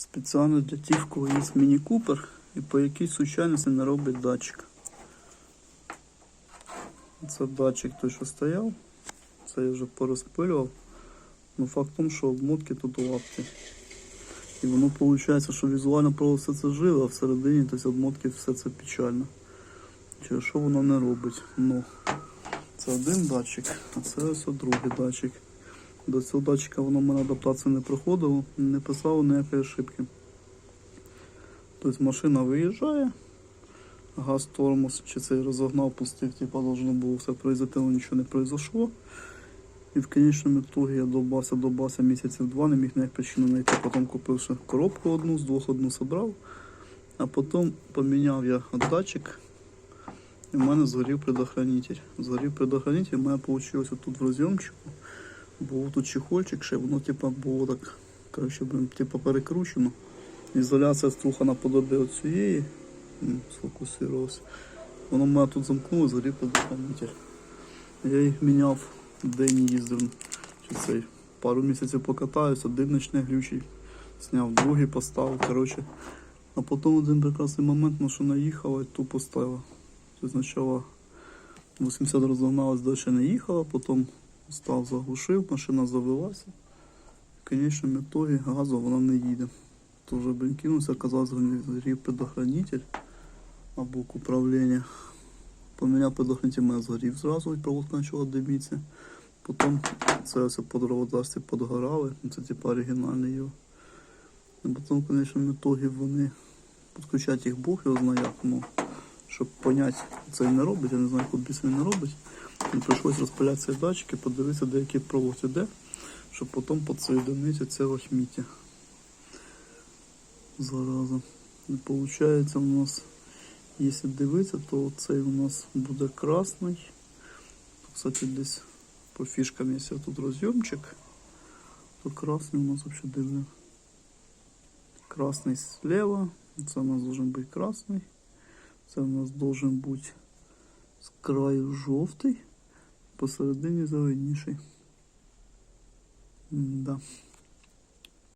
Спеціально для тих, кого є міні-купер і по якійсь случайності не робить датчик. Це датчик той, що стояв. Це я вже порозпилював. Ну факт в тому, що обмотки тут у лапті. І воно виходить, що візуально просто все це живо, а всередині тобто обмотки все це печально. Через що воно не робить? Ну, це один датчик, а це ось другий датчик. До цього датчика воно в мене адаптацію не проходило, не писало ніякої ошибки. Тобто машина виїжджає, газ тормоз чи цей розогнав, пустив, типа должно було все произойти, але нічого не произошло. І в конечному ітогі я добався, добався місяців два, не міг ніяк причину знайти. Потім купив ще коробку одну, з двох одну собрав. А потім поміняв я датчик, і в мене згорів предохранитель. Згорів предохранитель, у мене вийшло тут в розйомчику. Був тут чехольчик, ще воно типа було так, коротше, типа перекручено. Ізоляція струхана подобі от цієї. М, Сфокусувалося. Воно мене тут замкнуло, згорів предохранитель. Я їх міняв день їздив. Чи цей. Пару місяців покатаюсь, один глючий. Зняв другий поставив. Коротше. А потім один прекрасний момент машина їхала і тупо стала. Тобто спочатку 80 розогналась, далі не їхала, потім став заглушив, машина завелася. В конечному ітогі газу вона не їде. То вже блін кинувся, казав, згорів предохранитель або управління. Поміняв предохранитель, мене згорів зразу, і проводка почала димитися. Потім це все по дровозарстві подгорали, ну, це типу оригінальний його. І потім, в конечному ітогі вони підключати їх Бог його знає, як, ну, щоб поняти, це не робить, я не знаю, куди він не робить. Мені прийшлось розпиляти цей датчик і подивитися, де який провод іде, щоб потім підсоєдинити це лахміття. Зараза. І виходить у нас, якщо дивитися, то цей у нас буде красний. Кстати, десь по фішкам, якщо тут розйомчик, то красний у нас вообще дивно. Красный слева, це у нас должен бути красний. Це у нас должен бути з краю жовтий, посередині зеленіший. Да.